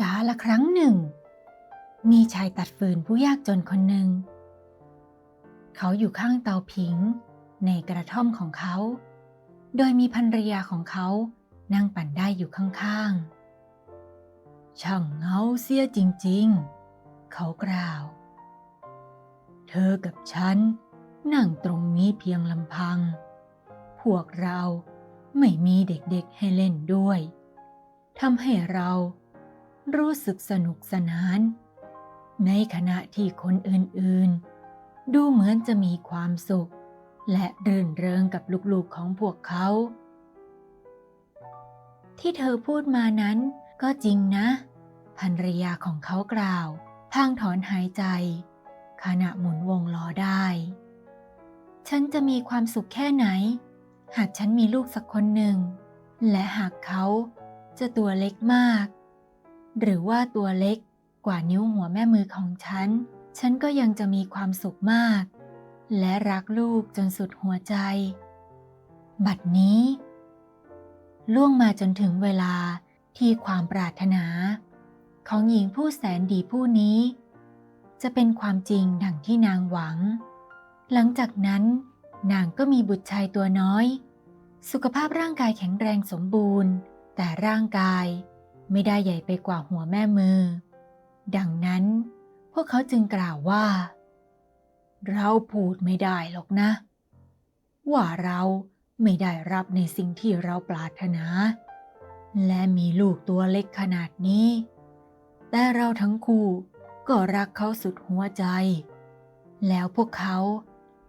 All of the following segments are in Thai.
กาละครั้งหนึ่ง มีชายตัดฟืนผู้ยากจนคนหนึ่ง เขาอยู่ข้างเตาผิงในกระท่อมของเขา โดยมีภรรยาของเขานั่งปั่นได้อยู่ข้างๆ ช่างเงาเสียจริงๆ เขากล่าว เธอกับฉันนั่งตรงนี้เพียงลำพัง พวกเราไม่มีเด็กๆให้เล่นด้วยทำให้เรา รู้สึกสนุกสนาน ในขณะที่คนอื่นๆ ดูเหมือนจะมีความสุข และรื่นเริงกับลูกๆของพวกเขา ที่เธอพูดมานั้นก็จริงนะภรรยาของเขากล่าวพางถอนหายใจ ขณะหมุนวงล้อได้ ฉันจะมีความสุขแค่ไหน หากฉันมีลูกสักคนหนึ่ง และหากเขาจะตัวเล็กมาก หรือว่าตัวเล็กกว่านิ้วหัวแม่มือของฉัน ฉันก็ยังจะมีความสุขมาก และรักลูกจนสุดหัวใจ บัดนี้ ล่วงมาจนถึงเวลาที่ความปรารถนา ของหญิงผู้แสนดีผู้นี้ จะเป็นความจริงดังที่นางหวัง หลังจากนั้น นางก็มีบุตรชายตัวน้อย สุขภาพร่างกายแข็งแรงสมบูรณ์ แต่ร่างกาย ไม่ได้ใหญ่ไปกว่าหัวแม่มือ ดังนั้นพวกเขาจึงกล่าวว่า เราพูดไม่ได้หรอกนะ ว่าเราไม่ได้รับในสิ่งที่เราปรารถนา และมีลูกตัวเล็กขนาดนี้ แต่เราทั้งคู่ก็รักเขาสุดหัวใจ แล้วพวกเขา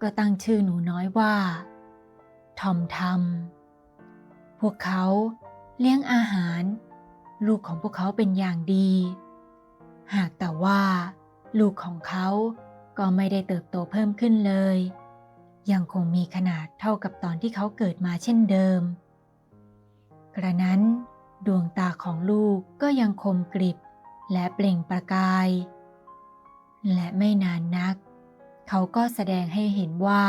ก็ตั้งชื่อหนูน้อยว่า ทอมทำพวกเขาเลี้ยงอาหาร ลูกของพวกเขาเป็นอย่างดี หากแต่ว่า ลูกของเขาก็ไม่ได้เติบโตเพิ่มขึ้นเลย ยังคงมีขนาดเท่ากับตอนที่เขาเกิดมาเช่นเดิม กระนั้นดวงตาของลูกก็ยังคมกริบและเปล่งประกาย และไม่นานนัก เขาก็แสดงให้เห็นว่า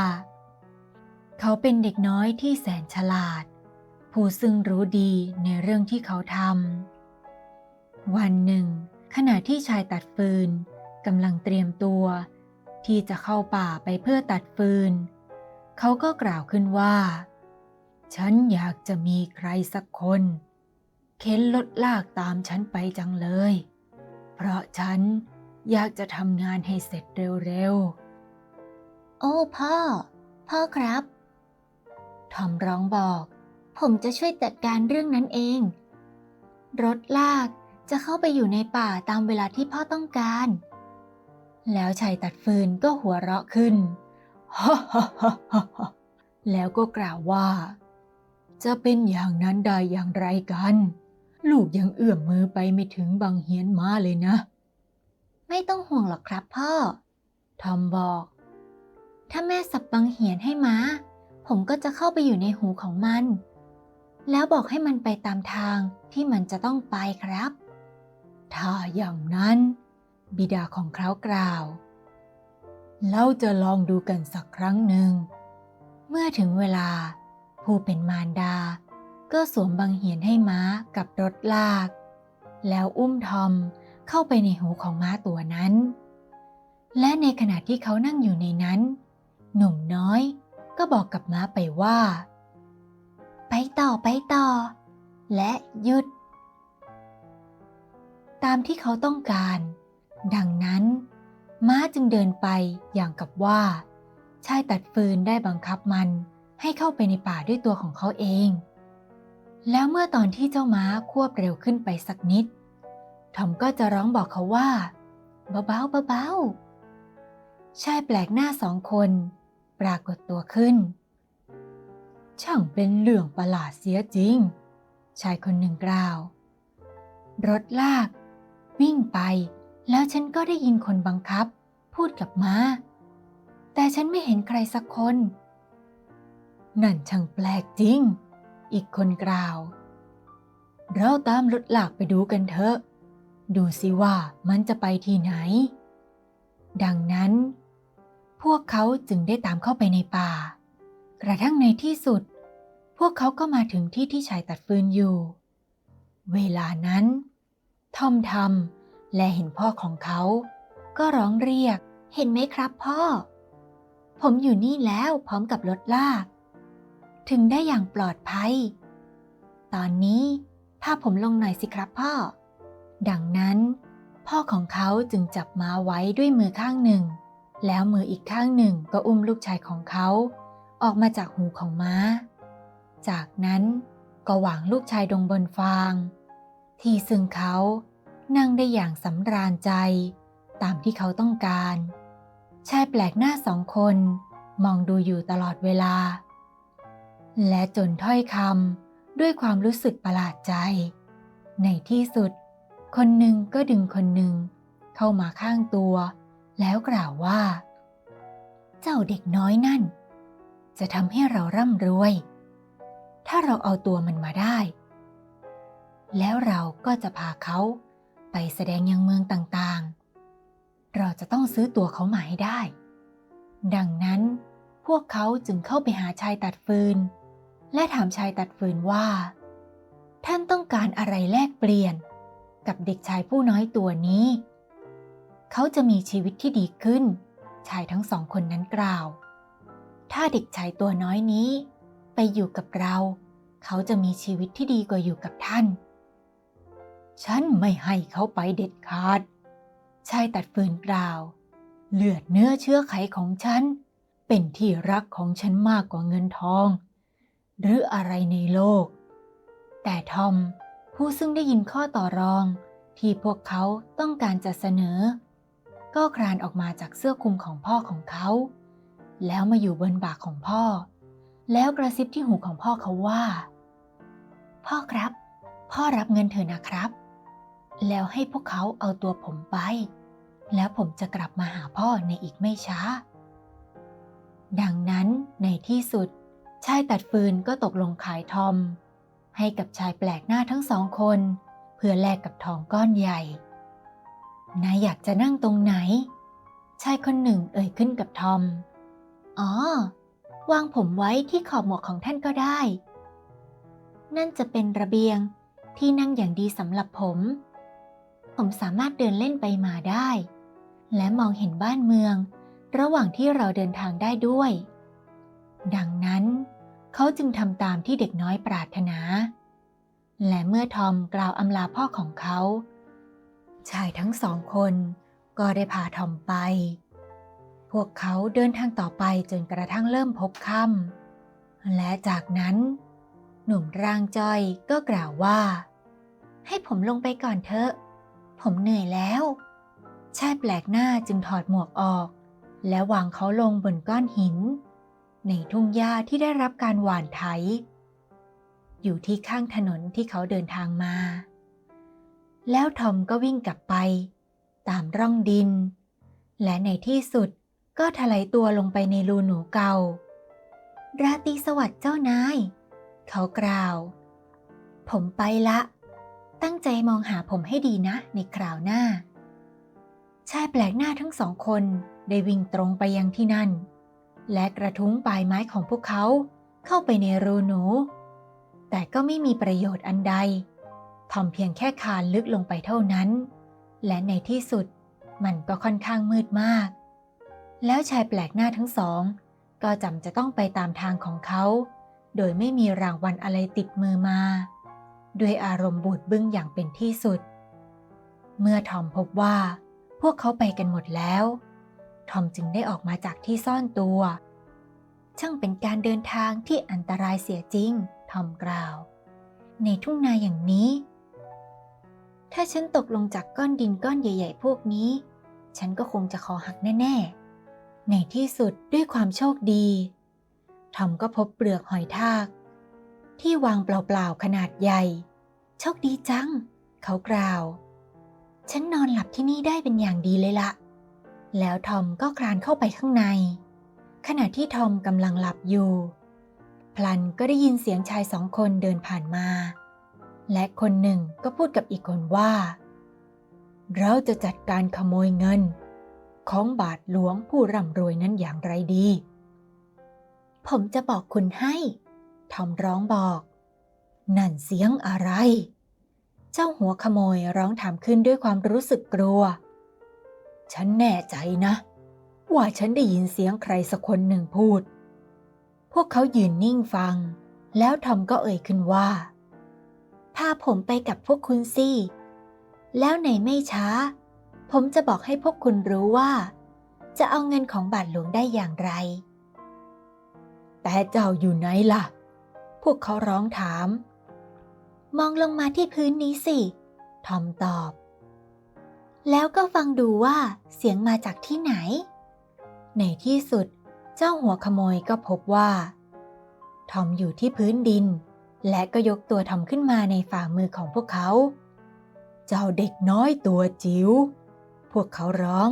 เขาเป็นเด็กน้อยที่แสนฉลาด ผู้ซึ่งรู้ดีในเรื่องที่เขาทำ วันหนึ่ง ขณะที่ชายตัดฟืนกำลังเตรียมตัว ที่จะเข้าป่าไปเพื่อตัดฟืน เขาก็กล่าวขึ้นว่า ฉันอยากจะมีใครสักคน เข็นรถลากตามฉันไปจังเลย เพราะฉันอยากจะทำงานให้เสร็จเร็วๆ โอ้พ่อ พ่อครับทอมร้องบอก ผมจะช่วยจัดการเรื่องนั้นเอง รถลาก จะเข้าไปอยู่ในป่าตามเวลาที่พ่อต้องการ แล้วชายตัดฟืนก็หัวเราะขึ้นฮ่าฮ่าฮ่าฮ่าฮ่าแล้วก็กล่าวว่า จะเป็นอย่างนั้นได้อย่างไรกัน ลูกยังเอื้อมมือไปไม่ถึงบางเหียนม้าเลยนะ ไม่ต้องห่วงหรอกครับพ่อ ทอมบอก ถ้าแม่สับบังเหียนให้ม้า ผมก็จะเข้าไปอยู่ในหูของมัน แล้วบอกให้มันไปตามทางที่มันจะต้องไปครับ ถ้าอย่างนั้น บิดาของเขากล่าว เราจะลองดูกันสักครั้งหนึ่ง เมื่อถึงเวลา ผู้เป็นมารดา ก็สวมบังเหียนให้ม้ากับรถลาก แล้วอุ้มทอมเข้าไปในหูของม้าตัวนั้น และในขณะที่เขานั่งอยู่ในนั้น หนุ่มน้อยก็บอกกับม้าไปว่า ไปต่อไปต่อ และหยุด ตามที่เขาต้องการ ดังนั้น ม้าจึงเดินไปอย่างกับว่า ชายตัดฟืนได้บังคับมันให้เข้าไปในป่าด้วยตัวของเขาเอง แล้วเมื่อตอนที่เจ้าม้าควบเร็วขึ้นไปสักนิด ทอมก็จะร้องบอกเขาว่าเบาๆเบาๆชายแปลกหน้าสองคนปรากฏตัวขึ้น ช่างเป็นเรื่องประหลาดเสียจริง ชายคนหนึ่งกล่าว รถลาก วิ่งไป แล้วฉันก็ได้ยินคนบังคับ พูดกับม้า แต่ฉันไม่เห็นใครสักคน นั่นช่างแปลกจริง อีกคนกล่าว เราตามรถหลากไปดูกันเถอะ ดูสิว่ามันจะไปที่ไหน ดังนั้น พวกเขาจึงได้ตามเข้าไปในป่า กระทั่งในที่สุด พวกเขาก็มาถึงที่ที่ชายตัดฟืนอยู่ เวลานั้น ทอมทำและเห็นพ่อของเขา ก็ร้องเรียก เห็นไหมครับพ่อ ผมอยู่นี่แล้วพร้อมกับรถลาก ถึงได้อย่างปลอดภัย ตอนนี้พาผมลงหน่อยสิครับพ่อ ดังนั้น พ่อของเขาจึงจับม้าไว้ด้วยมือข้างหนึ่ง แล้วมืออีกข้างหนึ่งก็อุ้มลูกชายของเขา ออกมาจากหูของม้า จากนั้นก็วางลูกชายลงบนฟาง ที่ซึ่งเขานั่งได้อย่างสำราญใจ ตามที่เขาต้องการ ชายแปลกหน้าสองคนมองดูอยู่ตลอดเวลา และจนถ้อยคำด้วยความรู้สึกประหลาดใจ ในที่สุด คนหนึ่งก็ดึงคนหนึ่งเข้ามาข้างตัว แล้วกล่าวว่า เจ้าเด็กน้อยนั่น จะทำให้เราร่ำรวย ถ้าเราเอาตัวมันมาได้ แล้วเราก็จะพาเขาไปแสดงยังเมืองต่างๆ เราจะต้องซื้อตัวเขามาให้ได้ ดังนั้นพวกเขาจึงเข้าไปหาชายตัดฟืน และถามชายตัดฟืนว่า ท่านต้องการอะไรแลกเปลี่ยน กับเด็กชายผู้น้อยตัวนี้ เขาจะมีชีวิตที่ดีขึ้น ชายทั้งสองคนนั้นกล่าว ถ้าเด็กชายตัวน้อยนี้ ไปอยู่กับเรา เขาจะมีชีวิตที่ดีกว่าอยู่กับท่าน ฉันไม่ให้เขาไปเด็ดขาด ชายตัดฟืนกล่าว เลือดเนื้อเชื้อไขของฉัน เป็นที่รักของฉันมากกว่าเงินทอง หรืออะไรในโลก แต่ทอมผู้ซึ่งได้ยินข้อต่อรองที่พวกเขาต้องการจะเสนอ ก็คลานออกมาจากเสื้อคลุมของพ่อของเขา แล้วมาอยู่บนบ่าของพ่อ แล้วกระซิบที่หูของพ่อเขาว่า พ่อครับ พ่อรับเงินเถอะนะครับ แล้วให้พวกเขาเอาตัวผมไป แล้วผมจะกลับมาหาพ่อในอีกไม่ช้า ดังนั้นในที่สุด ชายตัดฟืนก็ตกลงขายทอม ให้กับชายแปลกหน้าทั้งสองคน เพื่อแลกกับทองก้อนใหญ่ นายอยากจะนั่งตรงไหน ชายคนหนึ่งเอ่ยขึ้นกับทอม อ๋อ วางผมไว้ที่ขอบหมวกของท่านก็ได้ นั่นจะเป็นระเบียงที่นั่งอย่างดีสำหรับผม ผมสามารถเดินเล่นไปมาได้ และมองเห็นบ้านเมือง ระหว่างที่เราเดินทางได้ด้วย ดังนั้น เขาจึงทำตามที่เด็กน้อยปรารถนา และเมื่อทอมกล่าวอำลาพ่อของเขา ชายทั้งสองคนก็ได้พาทอมไป พวกเขาเดินทางต่อไปจนกระทั่งเริ่มพบค่ำและจากนั้น หนุ่มร่างจ้อยก็กล่าวว่า ให้ผมลงไปก่อนเถอะ ผมเหนื่อยแล้ว ชายแปลกหน้าจึงถอดหมวกออก และวางเขาลงบนก้อนหิน ในทุ่งหญ้าที่ได้รับการหว่านไถ อยู่ที่ข้างถนนที่เขาเดินทางมา แล้วทอมก็วิ่งกลับไป ตามร่องดิน และในที่สุดก็ถลายตัวลงไปในรูหนูเก่าราตรีสวัสดิ์เจ้านาย เขากล่าว ผมไปละ ตั้งใจมองหาผมให้ดีนะในคราวหน้า ชายแปลกหน้าทั้งสองคนได้วิ่งตรงไปยังที่นั่น และกระทุ้งปลายไม้ของพวกเขาเข้าไปในรูหนู แต่ก็ไม่มีประโยชน์อันใดทอมเพียงแค่คานลึกลงไปเท่านั้น และในที่สุดมันก็ค่อนข้างมืดมาก แล้วชายแปลกหน้าทั้งสอง ก็จำจะต้องไปตามทางของเขา โดยไม่มีรางวัลอะไรติดมือมา ด้วยอารมณ์บูดบึ้งอย่างเป็นที่สุด เมื่อทอมพบว่า พวกเขาไปกันหมดแล้ว ทอมจึงได้ออกมาจากที่ซ่อนตัว ช่างเป็นการเดินทางที่อันตรายเสียจริง ทอมกล่าว ในทุ่งนาอย่างนี้ ถ้าฉันตกลงจากก้อนดินก้อนใหญ่ ๆ พวกนี้ ฉันก็คงจะคอหักแน่ ๆ ในที่สุดด้วยความโชคดี ทอมก็พบเปลือกหอยทาก ที่วางเปล่าๆขนาดใหญ่ โชคดีจัง เขากล่าว ฉันนอนหลับที่นี่ได้เป็นอย่างดีเลยละ แล้วทอมก็คลานเข้าไปข้างใน ขณะที่ทอมกำลังหลับอยู่ พลันก็ได้ยินเสียงชายสองคนเดินผ่านมา และคนหนึ่งก็พูดกับอีกคนว่า เราจะจัดการขโมยเงิน ของบาทหลวงผู้ร่ำรวยนั้นอย่างไรดี ผมจะบอกคุณให้ ทอมร้องบอก นั่นเสียงอะไร เจ้าหัวขโมยร้องถามขึ้นด้วยความรู้สึกกลัว ฉันแน่ใจนะ ว่าฉันได้ยินเสียงใครสักคนหนึ่งพูด พวกเขายืนนิ่งฟัง แล้วทอมก็เอ่ยขึ้นว่า พาผมไปกับพวกคุณสิ แล้วในไม่ช้า ผมจะบอกให้พวกคุณรู้ว่า จะเอาเงินของบาทหลวงได้อย่างไรแต่เจ้าอยู่ไหนล่ะ พวกเขาร้องถาม มองลงมาที่พื้นนี้สิ ทอมตอบ แล้วก็ฟังดูว่าเสียงมาจากที่ไหน ในที่สุดเจ้าหัวขโมยก็พบว่า ทอมอยู่ที่พื้นดิน และก็ยกตัวทอมขึ้นมาในฝ่ามือของพวกเขา เจ้าเด็กน้อยตัวจิ๋ว พวกเขาร้อง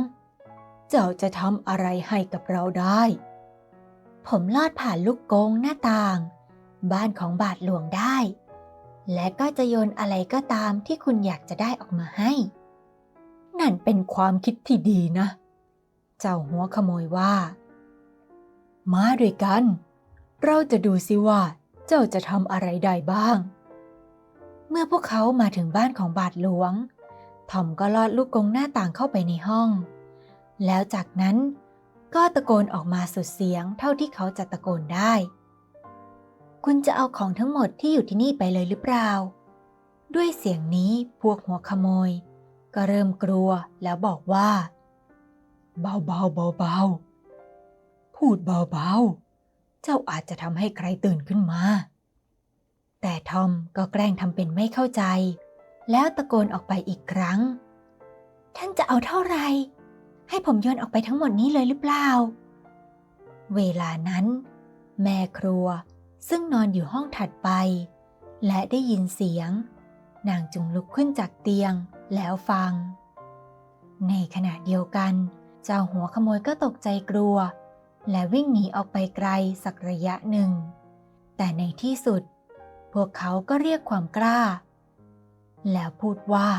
เจ้าจะทำอะไรให้กับเราได้ ผมลอดผ่านลูกกงหน้าต่าง บ้านของบาทหลวงได้ และก็จะโยนอะไรก็ตามที่คุณอยากจะได้ออกมาให้ นั่นเป็นความคิดที่ดีนะ เจ้าหัวขโมยว่า มาด้วยกัน เราจะดูสิว่าเจ้าจะทำอะไรได้บ้าง เมื่อพวกเขามาถึงบ้านของบาทหลวงทอมก็ลอดลูกกงหน้าต่างเข้าไปในห้อง แล้วจากนั้นก็ตะโกนออกมาสุดเสียงเท่าที่เขาจะตะโกนได้ คุณจะเอาของทั้งหมดที่อยู่ที่นี่ไปเลยหรือเปล่า ด้วยเสียงนี้พวกหัวขโมย ก็เริ่มกลัวแล้วบอกว่า เบาเบาเบาเบาๆพูดเบาเบาๆ เจ้าอาจจะทำให้ใครตื่นขึ้นมา แต่ทอมก็แกล้งทำเป็นไม่เข้าใจ แล้วตะโกนออกไปอีกครั้ง ท่านจะเอาเท่าไหร่ให้ผมโยนออกไปทั้งหมดนี้เลยหรือเปล่า เวลานั้น แม่ครัว ซึ่งนอนอยู่ห้องถัดไป และได้ยินเสียง นางจึงลุกขึ้นจากเตียงแล้วฟัง ในขณะเดียวกัน เจ้าหัวขโมยก็ตกใจกลัว และวิ่งหนีออกไปไกลสักระยะหนึ่ง แต่ในที่สุด พวกเขาก็เรียกความกล้า แล้วพูดว่า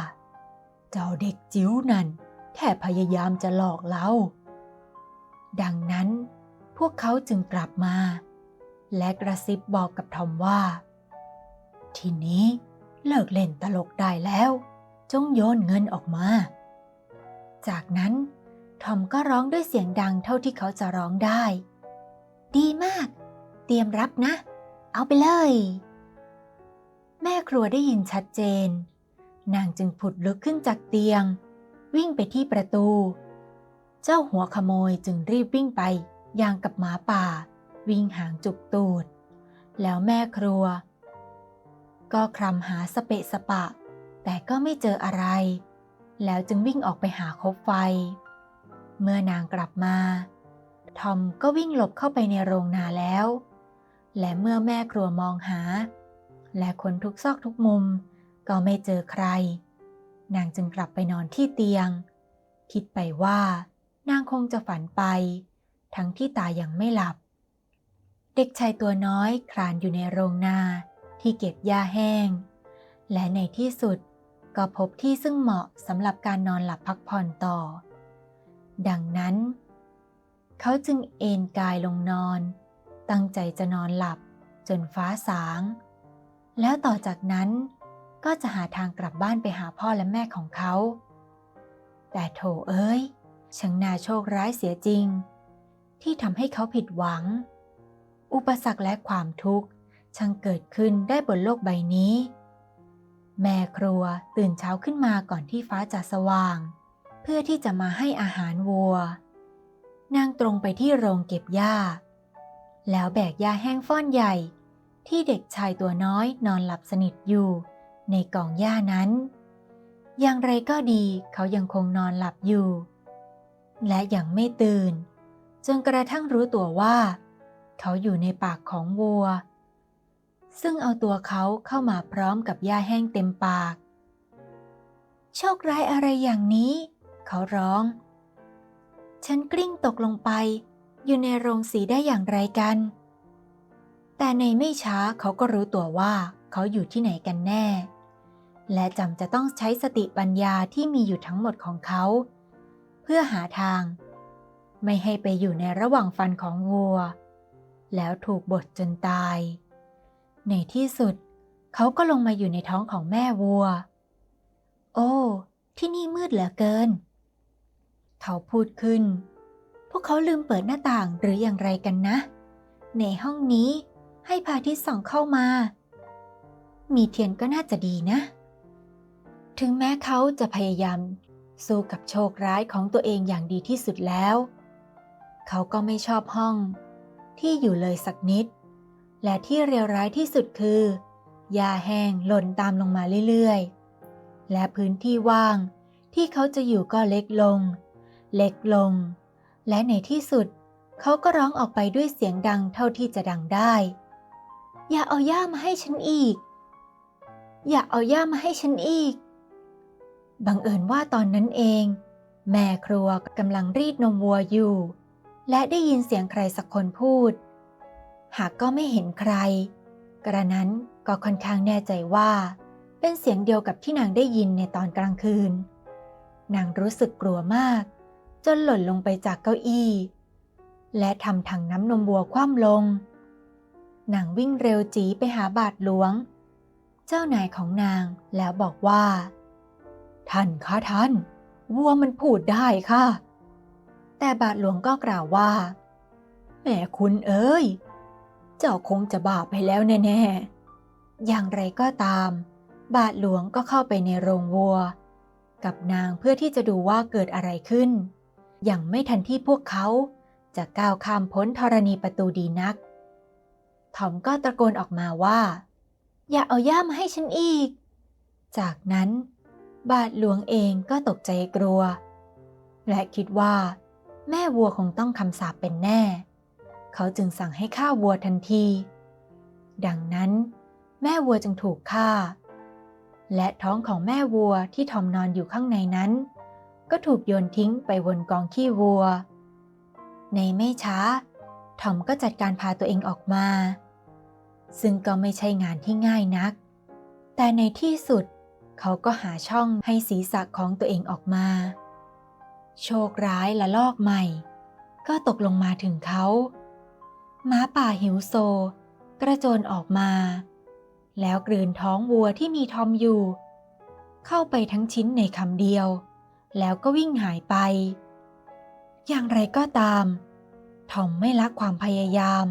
เจ้าเด็กจิ๋วนั่นแค่พยายามจะหลอกเรา ดังนั้นพวกเขาจึงกลับมา และกระซิบบอกกับทอมว่า ทีนี้เลิกเล่นตลกได้แล้ว จงโยนเงินออกมา จากนั้นทอมก็ร้องด้วยเสียงดังเท่าที่เขาจะร้องได้ ดีมาก เตรียมรับนะ เอาไปเลย แม่ครัวได้ยินชัดเจน นางจึงผุดลุกขึ้นจากเตียง วิ่งไปที่ประตู เจ้าหัวขโมยจึงรีบวิ่งไปอย่างกับหมาป่า วิ่งหางจุกตูด แล้วแม่ครัว ก็คลำหาสเปะสปะ แต่ก็ไม่เจออะไร แล้วจึงวิ่งออกไปหาคบไฟ เมื่อนางกลับมา ทอมก็วิ่งหลบเข้าไปในโรงนาแล้ว และเมื่อแม่ครัวมองหา และคนทุกซอกทุกมุม ก็ไม่เจอใคร นางจึงกลับไปนอนที่เตียง คิดไปว่านางคงจะฝันไป ทั้งที่ตายังไม่หลับ เด็กชายตัวน้อยคลานอยู่ในโรงนาที่เก็บหญ้าแห้ง และในที่สุดก็พบที่ซึ่งเหมาะสำหรับการนอนหลับพักผ่อนต่อ ดังนั้น เขาจึงเอนกายลงนอน ตั้งใจจะนอนหลับจนฟ้าสาง แล้วต่อจากนั้นก็จะหาทางกลับบ้านไปหาพ่อและแม่ของเขา แต่โถเอ้ยช่างน่าโชคร้ายเสียจริง ที่ทำให้เขาผิดหวัง อุปสรรคและความทุกข์ช่างเกิดขึ้นได้บนโลกใบนี้ แม่ครัวตื่นเช้าขึ้นมาก่อนที่ฟ้าจะสว่าง เพื่อที่จะมาให้อาหารวัว นางตรงไปที่โรงเก็บหญ้า แล้วแบกหญ้าแห้งฟ้อนใหญ่ ที่เด็กชายตัวน้อยนอนหลับสนิทอยู่ ในกล่องหญ้านั้น อย่างไรก็ดีเขายังคงนอนหลับอยู่ และยังไม่ตื่น จนกระทั่งรู้ตัวว่า เขาอยู่ในปากของวัว ซึ่งเอาตัวเขาเข้ามาพร้อมกับหญ้าแห้งเต็มปาก โชคร้ายอะไรอย่างนี้ เขาร้อง ฉันกลิ้งตกลงไป อยู่ในโรงสีได้อย่างไรกัน แต่ในไม่ช้าเขาก็รู้ตัวว่าเขาอยู่ที่ไหนกันแน่ และจำจะต้องใช้สติปัญญาที่มีอยู่ทั้งหมดของเขา เพื่อหาทาง ไม่ให้ไปอยู่ในระหว่างฟันของวัว แล้วถูกบดจนตาย ในที่สุด เขาก็ลงมาอยู่ในท้องของแม่วัว โอ้ ที่นี่มืดเหลือเกิน เขาพูดขึ้น พวกเขาลืมเปิดหน้าต่างหรืออย่างไรกันนะ ในห้องนี้ให้พาทิตส่องเข้ามา มีเทียนก็น่าจะดีนะ ถึงแม้เขาจะพยายามสู้กับโชคร้ายของตัวเองอย่างดีที่สุดแล้ว เขาก็ไม่ชอบห้อง ที่อยู่เลยสักนิด และที่เลวร้ายที่สุดคือหญ้าแห้งหล่นตามลงมาเรื่อยๆ และพื้นที่ว่างที่เขาจะอยู่ก็เล็กลง เล็กลง และในที่สุดเขาก็ร้องออกไปด้วยเสียงดังเท่าที่จะดังได้ อย่าเอาย่ามาให้ฉันอีก อย่าเอาย่ามาให้ฉันอีก บังเอิญว่าตอนนั้นเอง แม่ครัวกำลังรีดนมวัวอยู่ และได้ยินเสียงใครสักคนพูด หากก็ไม่เห็นใคร กระนั้นก็ค่อนข้างแน่ใจว่า เป็นเสียงเดียวกับที่นางได้ยินในตอนกลางคืน นางรู้สึกกลัวมาก จนหล่นลงไปจากเก้าอี้ และทำถังน้ำนมวัวคว่ำลง นางวิ่งเร็วจีไปหาบาทหลวง เจ้านายของนางแล้วบอกว่า ท่านคะท่าน วัวมันพูดได้ค่ะ แต่บาทหลวงก็กล่าวว่า แม่คุณเอ้ย เจ้าคงจะบาปไปแล้วแน่ๆ อย่างไรก็ตาม บาทหลวงก็เข้าไปในโรงวัว กับนางเพื่อที่จะดูว่าเกิดอะไรขึ้น อย่างไม่ทันที่พวกเขาจะก้าวข้ามพ้นธรณีประตูดีนัก ทอมก็ตะโกนออกมาว่า อย่าเอาย่ามาให้ฉันอีก จากนั้น บาทหลวงเองก็ตกใจกลัว และคิดว่า แม่วัวคงต้องคำสาปเป็นแน่ เขาจึงสั่งให้ฆ่าวัวทันที ดังนั้น แม่วัวจึงถูกฆ่า และท้องของแม่วัวที่ทอมนอนอยู่ข้างในนั้น ก็ถูกโยนทิ้งไปบนกองขี้วัว ในไม่ช้าทอมก็จัดการพาตัวเองออกมา ซึ่งก็ไม่ใช่งานที่ง่ายนัก แต่ในที่สุดเขาก็หาช่องให้ศีรษะของตัวเองออกมา โชคร้ายและลอกใหม่ ก็ตกลงมาถึงเขาหมาป่าหิวโซ กระโจนออกมา แล้วกลืนท้องวัวที่มีทอมอยู่ เข้าไปทั้งชิ้นในคำเดียว แล้วก็วิ่งหายไป อย่างไรก็ตาม ทอมไม่ละความพยายาม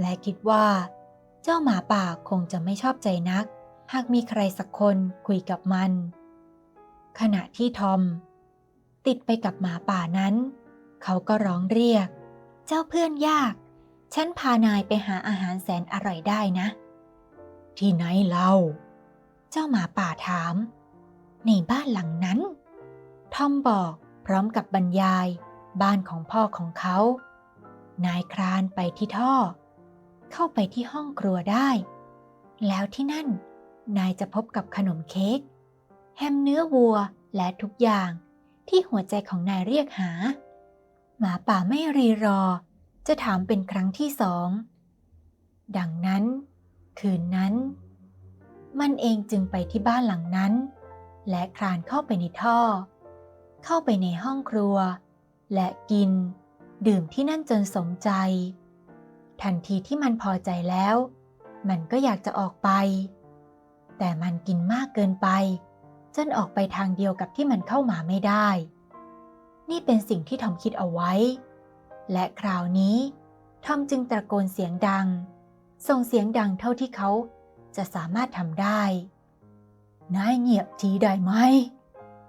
และคิดว่า เจ้าหมาป่าคงจะไม่ชอบใจนัก หากมีใครสักคนคุยกับมัน ขณะที่ทอม ติดไปกับหมาป่านั้น เขาก็ร้องเรียก เจ้าเพื่อนยาก ฉันพานายไปหาอาหารแสนอร่อยได้นะ ที่ไหนเล่า เจ้าหมาป่าถาม ในบ้านหลังนั้น ทอมบอกพร้อมกับบรรยาย บ้านของพ่อของเขา นายครานไปที่ท่อ เข้าไปที่ห้องครัวได้ แล้วที่นั่น นายจะพบกับขนมเค้กแฮมเนื้อวัวและทุกอย่าง ที่หัวใจของนายเรียกหา หมาป่าไม่รีรอ จะถามเป็นครั้งที่สอง ดังนั้น คืนนั้น มันเองจึงไปที่บ้านหลังนั้น และคลานเข้าไปในท่อ เข้าไปในห้องครัว และกิน ดื่มที่นั่นจนสมใจ ทันทีที่มันพอใจแล้ว มันก็อยากจะออกไป แต่มันกินมากเกินไป จนออกไปทางเดียวกับที่มันเข้ามาไม่ได้ นี่เป็นสิ่งที่ทอมคิดเอาไว้ และคราวนี้ทอมจึงตะโกนเสียงดัง ส่งเสียงดังเท่าที่เขาจะสามารถทำได้ นายเงียบทีได้ไหม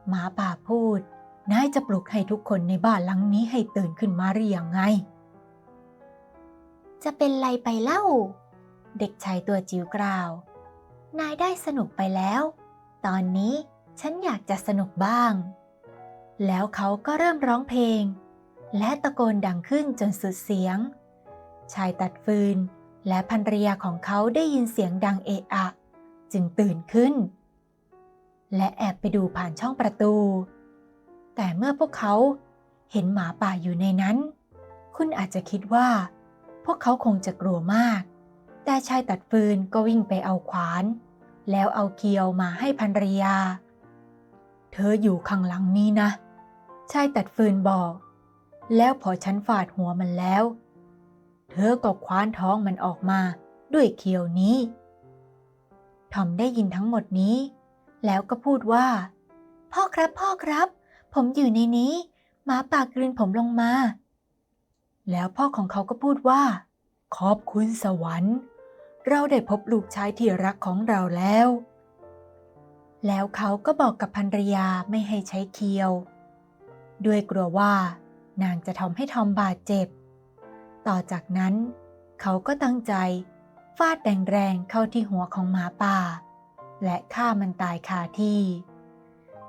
หมาป่าพูด นายจะปลุกให้ทุกคนในบ้านหลังนี้ให้ตื่นขึ้นมาหรือยังไง จะเป็นไรไปเล่า เด็กชายตัวจิ๋วกล่าว นายได้สนุกไปแล้ว ตอนนี้ ฉันอยากจะสนุกบ้าง แล้วเขาก็เริ่มร้องเพลง และตะโกนดังขึ้นจนสุดเสียง ชายตัดฟืนและภรรยาของเขาได้ยินเสียงดังเอะอะ จึงตื่นขึ้น และแอบไปดูผ่านช่องประตู แต่เมื่อพวกเขาเห็นหมาป่าอยู่ในนั้น คุณอาจจะคิดว่า พวกเขาคงจะกลัวมาก แต่ชายตัดฟืนก็วิ่งไปเอาขวาน แล้วเอาเคียวมาให้ภรรยา เธออยู่ข้างหลังนี้นะ ชายตัดฟืนบอก แล้วพอฉันฟาดหัวมันแล้ว เธอก็คว้านท้องมันออกมาด้วยเคียวนี้ทอมได้ยินทั้งหมดนี้ แล้วก็พูดว่า พ่อครับพ่อครับ ผมอยู่ในนี้หมาป่ากลืนผมลงมา แล้วพ่อของเขาก็พูดว่า ขอบคุณสวรรค์ เราได้พบลูกชายที่รักของเราแล้ว แล้วเขาก็บอกกับภรรยาไม่ให้ใช้เคียว ด้วยกลัวว่านางจะทำให้ทอมบาดเจ็บ ต่อจากนั้น เขาก็ตั้งใจฟาดแรงๆเข้าที่หัวของหมาป่า และฆ่ามันตายคาที่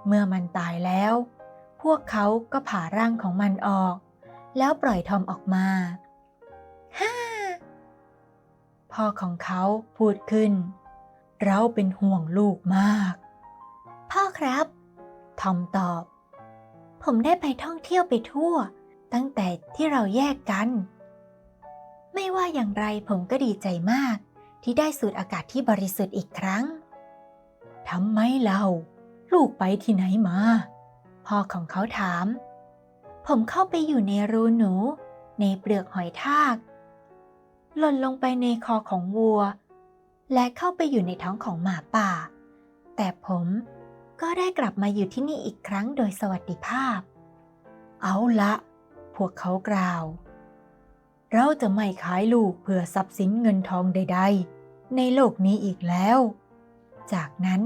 เมื่อมันตายแล้ว พวกเขาก็ผ่าร่างของมันออก แล้วปล่อยทอมออกมาฮ่าพ่อของเขาพูดขึ้น เราเป็นห่วงลูกมาก พ่อครับ ทอมตอบ ผมได้ไปท่องเที่ยวไปทั่ว ตั้งแต่ที่เราแยกกัน ไม่ว่าอย่างไรผมก็ดีใจมาก ที่ได้สูดอากาศที่บริสุทธิ์อีกครั้งทำไมเล่าลูกไปที่ไหนมา พ่อของเขาถาม ผมเข้าไปอยู่ในรูหนู ในเปลือกหอยทาก หล่นลงไปในคอของวัว และเข้าไปอยู่ในท้องของหมาป่า แต่ผม ก็ได้กลับมาอยู่ที่นี่อีกครั้งโดยสวัสดิภาพ เอาละ พวกเขากล่าว เราจะไม่ขายลูกเพื่อทรัพย์สินเงินทองใด ๆ ในโลกนี้อีกแล้ว จากนั้น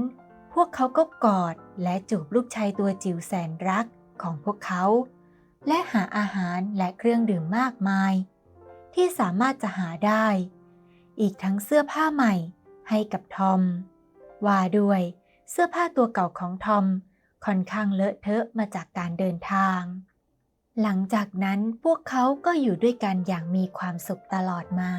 พวกเขาก็กอดและจูบลูกชายตัวจิ๋วแสนรักของพวกเขา และหาอาหารและเครื่องดื่มมากมาย ที่สามารถจะหาได้ อีกทั้งเสื้อผ้าใหม่ให้กับทอม ว่าด้วย เสื้อผ้าตัวเก่าของทอมค่อนข้างเลอะเทอะมาจากการเดินทาง หลังจากนั้นพวกเขาก็อยู่ด้วยกันอย่างมีความสุขตลอดมา